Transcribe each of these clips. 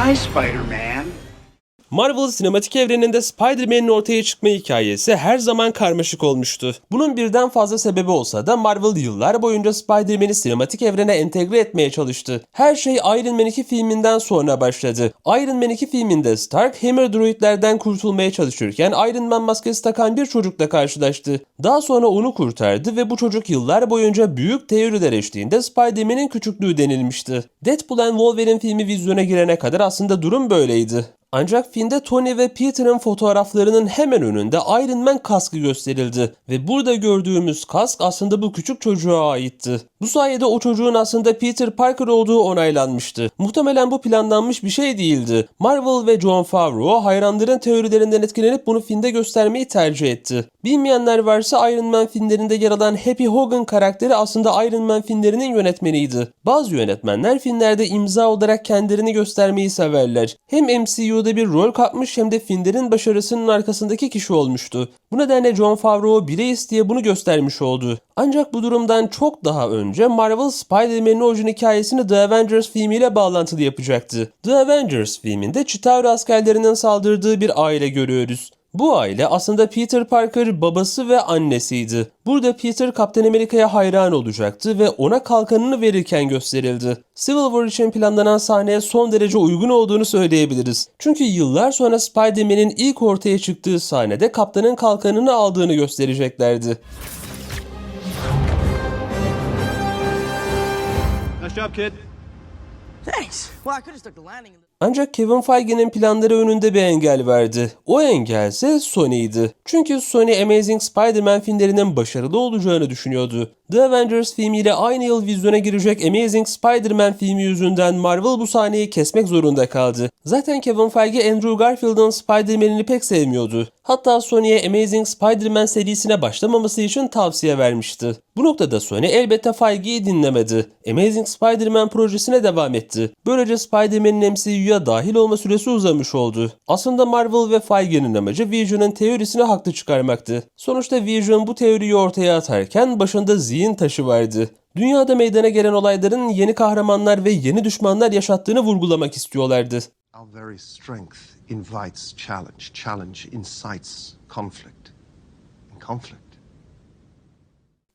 by Spider-Man. Marvel sinematik evreninde Spider-Man'in ortaya çıkma hikayesi her zaman karmaşık olmuştu. Bunun birden fazla sebebi olsa da Marvel yıllar boyunca Spider-Man'i sinematik evrene entegre etmeye çalıştı. Her şey Iron Man 2 filminden sonra başladı. Iron Man 2 filminde Stark Hammer droidlerden kurtulmaya çalışırken Iron Man maskesi takan bir çocukla karşılaştı. Daha sonra onu kurtardı ve bu çocuk yıllar boyunca büyük teoriler eşliğinde Spider-Man'in küçüklüğü denilmişti. Deadpool and Wolverine filmi vizyona girene kadar aslında durum böyleydi. Ancak filmde Tony ve Peter'ın fotoğraflarının hemen önünde Iron Man kaskı gösterildi ve burada gördüğümüz kask aslında bu küçük çocuğa aitti. Bu sayede o çocuğun aslında Peter Parker olduğu onaylanmıştı. Muhtemelen bu planlanmış bir şey değildi. Marvel ve Jon Favreau hayranların teorilerinden etkilenip bunu filmde göstermeyi tercih etti. Bilmeyenler varsa Iron Man filmlerinde yer alan Happy Hogan karakteri aslında Iron Man filmlerinin yönetmeniydi. Bazı yönetmenler filmlerde imza olarak kendilerini göstermeyi severler. Hem MCU'da bir rol kapmış hem de filmlerin başarısının arkasındaki kişi olmuştu. Bu nedenle Jon Favreau bile isteye bunu göstermiş oldu. Ancak bu durumdan çok daha önce Marvel Spider-Man'in orijin hikayesini The Avengers filmiyle bağlantılı yapacaktı. The Avengers filminde Chitauri askerlerinin saldırdığı bir aile görüyoruz. Bu aile aslında Peter Parker babası ve annesiydi. Burada Peter Kaptan Amerika'ya hayran olacaktı ve ona kalkanını verirken gösterildi. Civil War için planlanan sahneye son derece uygun olduğunu söyleyebiliriz. Çünkü yıllar sonra Spider-Man'in ilk ortaya çıktığı sahnede kaptanın kalkanını aldığını göstereceklerdi. Nice job, kid. Thanks. Well, I could have stuck the landing in the. Ancak Kevin Feige'nin planları önünde bir engel vardı. O engel ise Sony'ydi. Çünkü Sony Amazing Spider-Man filmlerinin başarılı olacağını düşünüyordu. The Avengers filmiyle aynı yıl vizyona girecek Amazing Spider-Man filmi yüzünden Marvel bu sahneyi kesmek zorunda kaldı. Zaten Kevin Feige Andrew Garfield'ın Spider-Man'ini pek sevmiyordu. Hatta Sony'ye Amazing Spider-Man serisine başlamaması için tavsiye vermişti. Bu noktada Sony elbette Feige'yi dinlemedi. Amazing Spider-Man projesine devam etti. Böylece Spider-Man'in MCU'ya dahil olma süresi uzamış oldu. Aslında Marvel ve Feige'nin amacı Vision'ın teorisini haklı çıkarmaktı. Sonuçta Vision bu teoriyi ortaya atarken başında zihin taşı vardı. Dünyada meydana gelen olayların yeni kahramanlar ve yeni düşmanlar yaşattığını vurgulamak istiyorlardı. Our very strength invites challenge. Challenge incites conflict. And conflict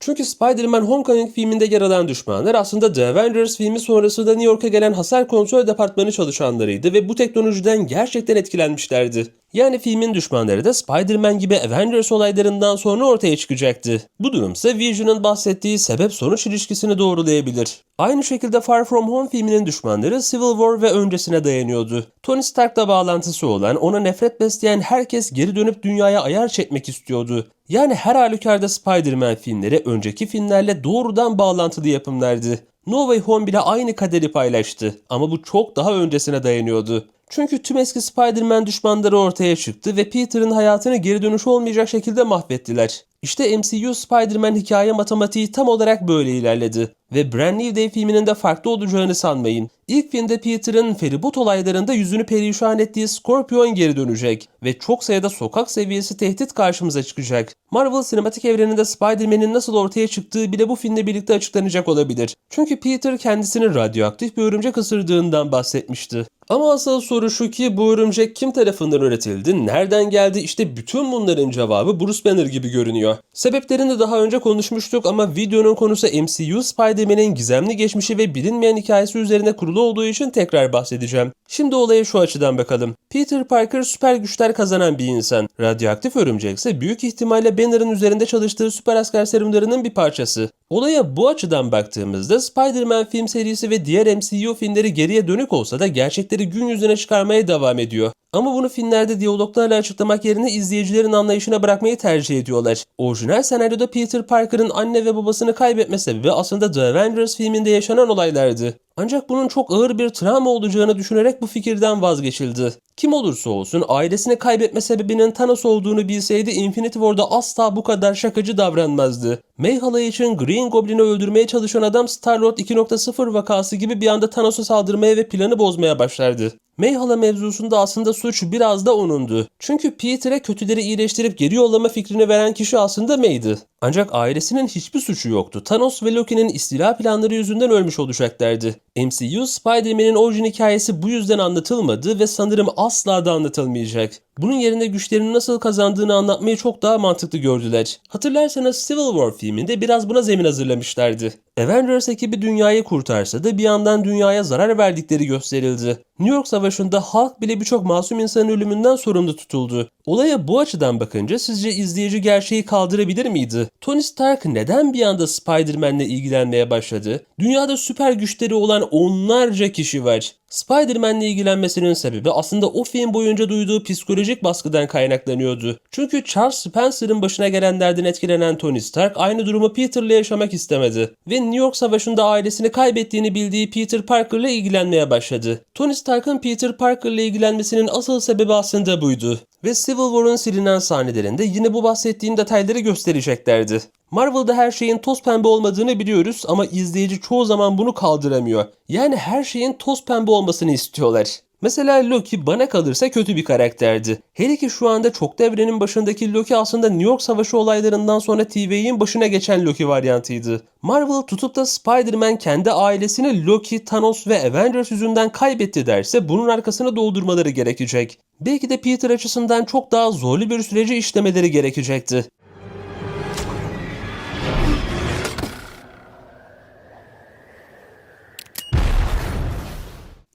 Çünkü Spider-Man Homecoming filminde yer alan düşmanlar aslında The Avengers filmi sonrasında New York'a gelen hasar kontrol departmanı çalışanlarıydı ve bu teknolojiden gerçekten etkilenmişlerdi. Yani filmin düşmanları da Spider-Man gibi Avengers olaylarından sonra ortaya çıkacaktı. Bu durumsa Vision'ın bahsettiği sebep-sonuç ilişkisini doğrulayabilir. Aynı şekilde Far From Home filminin düşmanları Civil War ve öncesine dayanıyordu. Tony Stark'la bağlantısı olan, ona nefret besleyen herkes geri dönüp dünyaya ayar çekmek istiyordu. Yani her halükarda Spider-Man filmleri önceki filmlerle doğrudan bağlantılı yapımlardı. No Way Home bile aynı kaderi paylaştı ama bu çok daha öncesine dayanıyordu. Çünkü tüm eski Spider-Man düşmanları ortaya çıktı ve Peter'ın hayatını geri dönüş olmayacak şekilde mahvettiler. İşte MCU Spider-Man hikaye matematiği tam olarak böyle ilerledi. Ve Brand New Day filminin de farklı olacağını sanmayın. İlk filmde Peter'ın feribot olaylarında yüzünü perişan ettiği Scorpion geri dönecek ve çok sayıda sokak seviyesi tehdit karşımıza çıkacak. Marvel sinematik evreninde Spider-Man'in nasıl ortaya çıktığı bile bu filmle birlikte açıklanacak olabilir. Çünkü Peter kendisini radyoaktif bir örümcek ısırdığından bahsetmişti. Ama asıl soru şu ki bu örümcek kim tarafından üretildi, nereden geldi işte bütün bunların cevabı Bruce Banner gibi görünüyor. Sebeplerini daha önce konuşmuştuk ama videonun konusu MCU Spider-Man'in gizemli geçmişi ve bilinmeyen hikayesi üzerine kurulu olduğu için tekrar bahsedeceğim. Şimdi olaya şu açıdan bakalım. Peter Parker süper güçler kazanan bir insan. Radyoaktif örümcek ise büyük ihtimalle Banner'ın üzerinde çalıştığı süper asker serumlarının bir parçası. Olaya bu açıdan baktığımızda Spider-Man film serisi ve diğer MCU filmleri geriye dönük olsa da gerçekleri gün yüzüne çıkarmaya devam ediyor. Ama bunu filmlerde diyaloglarla açıklamak yerine izleyicilerin anlayışına bırakmayı tercih ediyorlar. Orijinal senaryoda Peter Parker'ın anne ve babasını kaybetme sebebi aslında The Avengers filminde yaşanan olaylardı. Ancak bunun çok ağır bir travma olacağını düşünerek bu fikirden vazgeçildi. Kim olursa olsun ailesini kaybetme sebebinin Thanos olduğunu bilseydi Infinity War'da asla bu kadar şakacı davranmazdı. May halayı için Green Goblin'i öldürmeye çalışan adam Star-Lord 2.0 vakası gibi bir anda Thanos'a saldırmaya ve planı bozmaya başlardı. Mayhala mevzusunda aslında suç biraz da onundu. Çünkü Peter'e kötüleri iyileştirip geri yollama fikrini veren kişi aslında May'di. Ancak ailesinin hiçbir suçu yoktu. Thanos ve Loki'nin istila planları yüzünden ölmüş olacaklardı. MCU Spider-Man'in orijin hikayesi bu yüzden anlatılmadı ve sanırım asla da anlatılmayacak. Bunun yerine güçlerini nasıl kazandığını anlatmayı çok daha mantıklı gördüler. Hatırlarsanız Civil War filminde biraz buna zemin hazırlamışlardı. Avengers ekibi dünyayı kurtarsa da bir yandan dünyaya zarar verdikleri gösterildi. New York Savaşı'nda halk bile birçok masum insanın ölümünden sorumlu tutuldu. Olaya bu açıdan bakınca sizce izleyici gerçeği kaldırabilir miydi? Tony Stark neden bir anda Spider-Man'le ilgilenmeye başladı? Dünyada süper güçleri olan onlarca kişi var. Spider-Man'le ilgilenmesinin sebebi aslında o film boyunca duyduğu psikolojik baskıdan kaynaklanıyordu. Çünkü Charles Spencer'ın başına gelenlerden etkilenen Tony Stark aynı durumu Peter'la yaşamak istemedi. Ve New York Savaşı'nda ailesini kaybettiğini bildiği Peter Parker'la ilgilenmeye başladı. Tony Stark'ın Peter Parker'la ilgilenmesinin asıl sebebi aslında buydu. Ve Civil War'un silinen sahnelerinde yine bu bahsettiğim detayları göstereceklerdi. Marvel'da her şeyin toz pembe olmadığını biliyoruz ama izleyici çoğu zaman bunu kaldıramıyor. Yani her şeyin toz pembe olmasını istiyorlar. Mesela Loki bana kalırsa kötü bir karakterdi. Hele ki şu anda çok evrenin başındaki Loki aslında New York Savaşı olaylarından sonra TV'nin başına geçen Loki varyantıydı. Marvel tutup da Spider-Man kendi ailesini Loki, Thanos ve Avengers yüzünden kaybetti derse bunun arkasını doldurmaları gerekecek. Belki de Peter açısından çok daha zorlu bir süreci işlemeleri gerekecekti.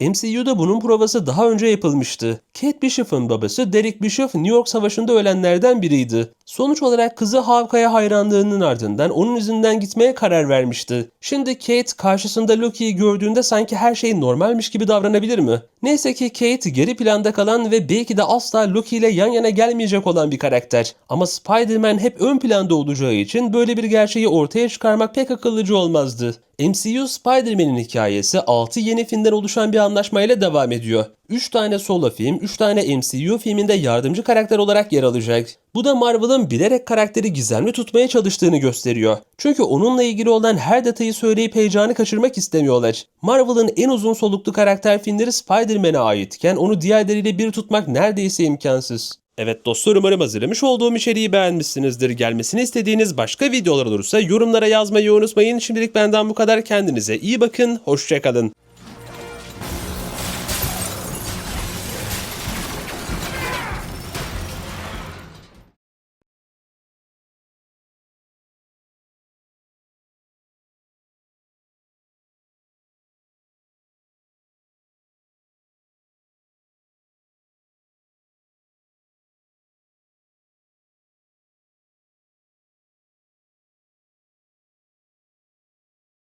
MCU'da bunun provası daha önce yapılmıştı. Kate Bishop'ın babası Derek Bishop New York Savaşı'nda ölenlerden biriydi. Sonuç olarak kızı Hawkeye'ye hayranlığının ardından onun izinden gitmeye karar vermişti. Şimdi Kate karşısında Loki'yi gördüğünde sanki her şey normalmiş gibi davranabilir mi? Neyse ki Kate geri planda kalan ve belki de asla Loki ile yan yana gelmeyecek olan bir karakter. Ama Spider-Man hep ön planda olacağı için böyle bir gerçeği ortaya çıkarmak pek akıllıcı olmazdı. MCU Spider-Man'in hikayesi 6 yeni filmden oluşan bir anlaşmayla devam ediyor. 3 tane solo film, 3 tane MCU filminde yardımcı karakter olarak yer alacak. Bu da Marvel'ın bilerek karakteri gizemli tutmaya çalıştığını gösteriyor. Çünkü onunla ilgili olan her detayı söyleyip heyecanı kaçırmak istemiyorlar. Marvel'ın en uzun soluklu karakter filmleri Spider-Man'e aitken onu diğerleriyle bir tutmak neredeyse imkansız. Evet dostlar umarım hazırlamış olduğum içeriği beğenmişsinizdir. Gelmesini istediğiniz başka videolar olursa yorumlara yazmayı unutmayın. Şimdilik benden bu kadar. Kendinize iyi bakın. Hoşçakalın.